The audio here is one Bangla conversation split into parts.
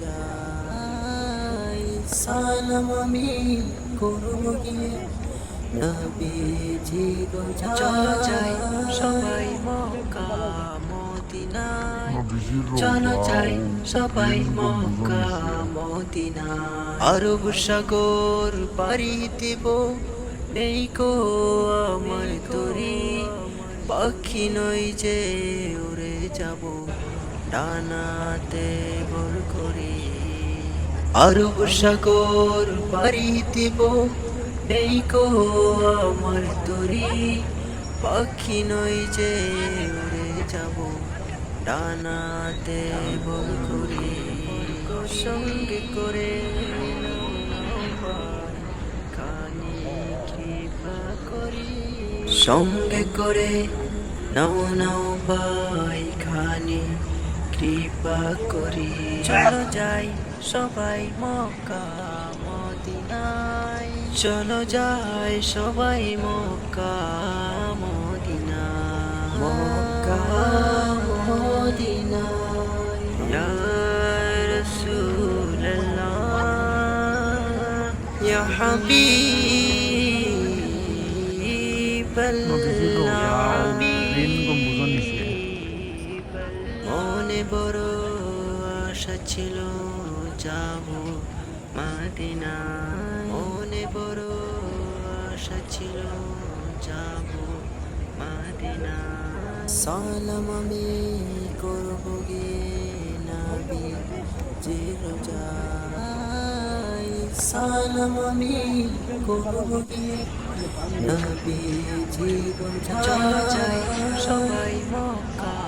যাই সালাম আমি করব গিয়ে নবী জিল চলো যাই সবাই মক্কা মদিনায়। চলো যাই সবাই মক্কা আরব সাগর পাড়ি দেব। নেই কো আমার তরি পাখি নই যে উড়ে যাব। ডানাতে বর করে। আরব সাগর পাড়ি দেব। নেই কো আমার তরি। পাখি নই যে উড়ে যাব। ডানাতে বল করে। সঙ্গে করি সঙ্গে করে নাও নাও ভাই খানে। কৃপা করি। চলো যাই সবাই মক্কা মদিনায়। চলো যাই সবাই মক্কা মদিনা মক্কা মদিনায়। ইয়া রাসূলুল্লাহ ইয়া ছিল যাব মাদিনা মনে বড় আশা ছিল যাব মাদিনা সালাম আমি করব গিয়ে নাবি জিল যাই সালাম আমি করব গিয়ে নবী চলো যাই সবাই মক্কা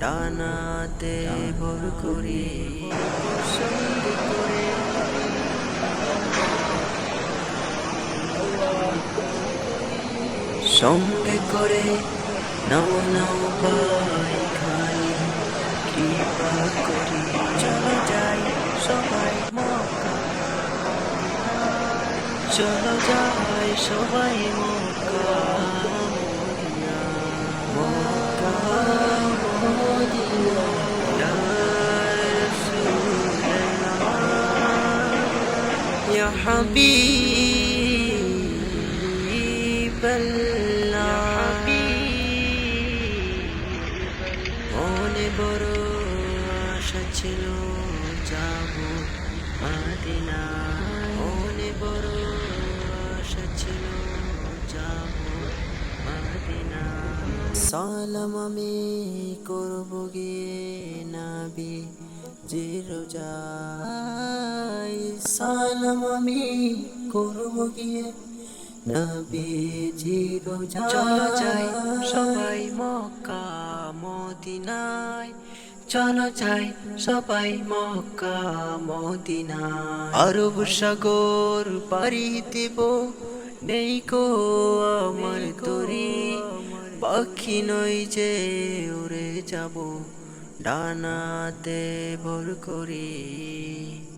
ডানাতে বর করে করে। সঙ্গে করে নাও নাও ভাই, খাই, কৃপা করি। চলো যাই সবাই মক্কা। যাই সবাই মক্কা। মদিনা ইয়া রাসূলুল্লাহ সালাম আমি করব গিয়ে নাবি জিল যাই সালাম আমি করব গিয়ে নবী জিল চলো যাই সবাই মক্কা, মদিনায়। চলো যাই সবাই মক্কা, মদিনায়। আরব সাগর পাড়ি দেব, নেই কো আমার তরি। পাখি নই যে উড়ে যাব ডানাতে ভর করে।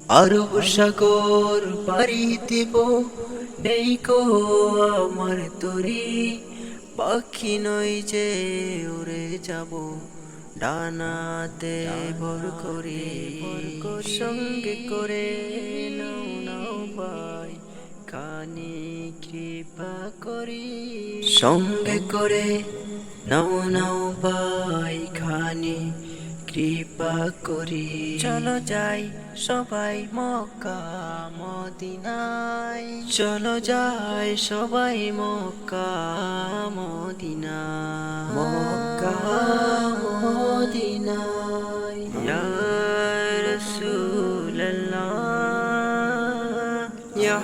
আরব সাগর পাড়ি দেব নেই কো আমার তরি। পাখি নই যে উড়ে যাব ডানাতে ভর করে। সঙ্গে করে নাও নাও ভাই কানে কৃপা করি। সঙ্গে করে নাও নাও ভাই খানে কৃপা করি। চলো যাই সবাই মক্কা মদিনায়। চলো যাই সবাই মক্কা মদিনা মক্কা মদিনায়।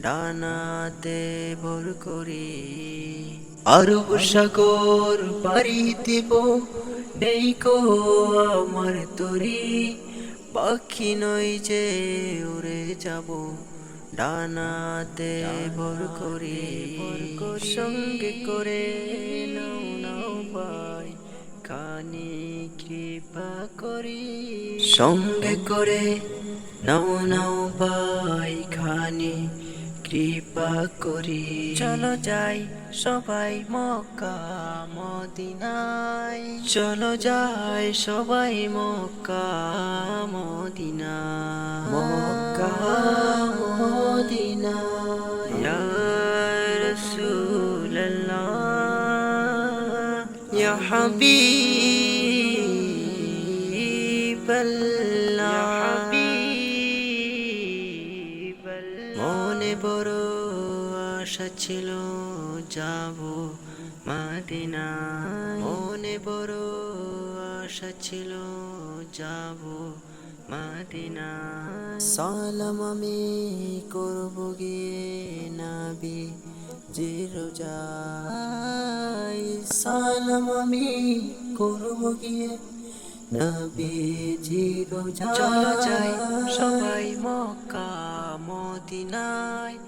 ডানাতে ভর করি। আরব সাগর পাড়ি দেব। নেই কো আমার তরি। পাখি নই যে উড়ে যাব। ডানাতে ভর করি। সঙ্গে করে নাও নাও পাই কানে কৃপা করি। সঙ্গে করে নাও নাও পাই খানে কৃপা করি। চলো যাই সবাই মক্কা মদিনায়। চলো যাই সবাই মক্কা মদিনা মক্কা মদিনায়। ইয়া রাসূলুল্লাহ ইয়া হাবিবাল্লাহ ছিল যাব মাদিনা মনে বড় আশা ছিল যাব মাদিনা সালাম আমি করব গিয়ে নাবি যে রোজাই সালাম আমি করব গিয়ে নবীজি রোজা চলো যাই সবাই মক্কা মদিনায়।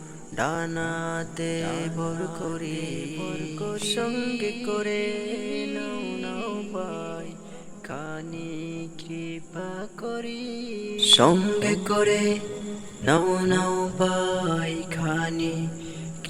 ডানাতে ভর করে, সঙ্গে করে নাও নাও ভাই, কানে কৃপা করি। সঙ্গে করে, নাও নাও ভাই খানে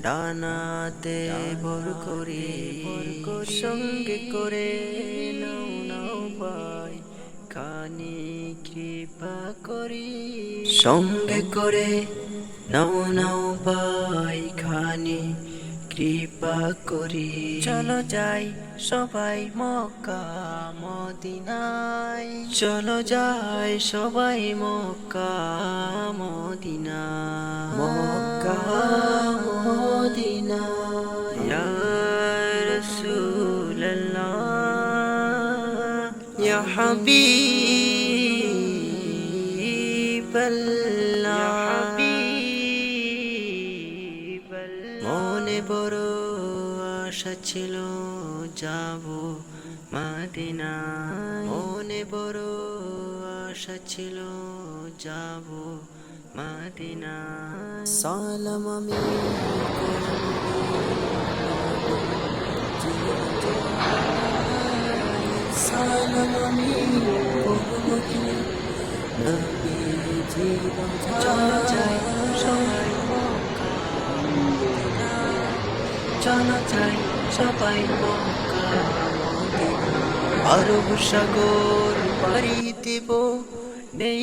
ডানাতে ভর করে, সঙ্গে করে নাও নাও পাই কানে কৃপা করি। সঙ্গে করে নাও নাও পাই খানে কৃপা করি। চলো যাই সবাই মক্কা মদিনায়। চলো যাই সবাই মক্কা মদিনা মক্কা মদিনা ইয়া রাসূলুল্লাহ। ইয়া হাবিবাল্লাহ। মনে বড় আশা ছিল যাব মাদিনা। মনে বড় আশা ছিল যাব মাদিনা সালাম আমি সালাম আমি চলো যাই সবাই মক্কা। চলো যাই সবাই মক্কা। মদিনা। আরব সাগর পাড়ি দেব। নেই